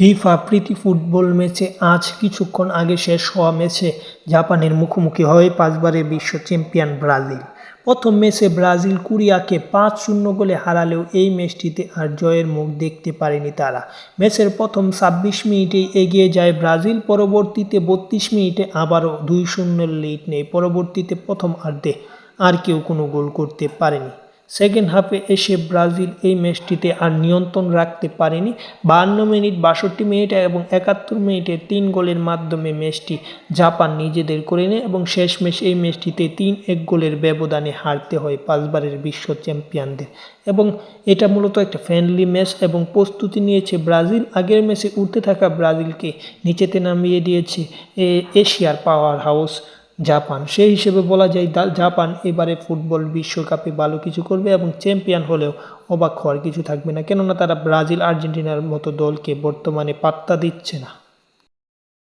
FIFA প্রীতি football ম্যাচে আজ কিছুক্ষণ আগে শেষ হওয়া ম্যাচে জাপানের মুখোমুখি হয় পাঁচবারের বিশ্ব চ্যাম্পিয়ন ব্রাজিল। প্রথম ম্যাচে ব্রাজিল কুরিয়াকে পাঁচ শূন্য গোলে হারালেও এই ম্যাচটিতে আর জয়ের মুখ দেখতে পারেনি তারা। ম্যাচের প্রথম ছাব্বিশ মিনিটেই এগিয়ে যায় ব্রাজিল, পরবর্তীতে বত্রিশ মিনিটে আবারও দুই শূন্যের লিড নেই পরবর্তীতে প্রথম আর্ধে আর কেউ কোনো গোল করতে পারেনি। সেকেন্ড হাফে এসে ব্রাজিল এই ম্যাচটিতে আর নিয়ন্ত্রণ রাখতে পারেনি। বাহান্ন মিনিট বাষট্টি মিনিট এবং একাত্তর মিনিটে তিন গোলের মাধ্যমে ম্যাচটি জাপান নিজেদের করে নেয় এবং শেষ ম্যাচ এই ম্যাচটিতে তিন এক গোলের ব্যবধানে হারতে হয় পাঁচবারের বিশ্ব চ্যাম্পিয়নদের। এবং এটা মূলত একটা ফ্রেন্ডলি ম্যাচ এবং প্রস্তুতি নিয়েছে ব্রাজিল। আগের ম্যাচে উঠতে থাকা ব্রাজিলকে নিচেতে নামিয়ে দিয়েছে এশিয়ার পাওয়ার হাউস জাপান। সেই হিসেবে বলা যায় জাপান এবারে ফুটবল বিশ্বকাপে ভালো কিছু করবে এবং চ্যাম্পিয়ন হলেও অবাক হওয়ার কিছু থাকবে না। কেননা তারা ব্রাজিল আর্জেন্টিনার মতো দলকে বর্তমানে পাত্তা দিচ্ছে না।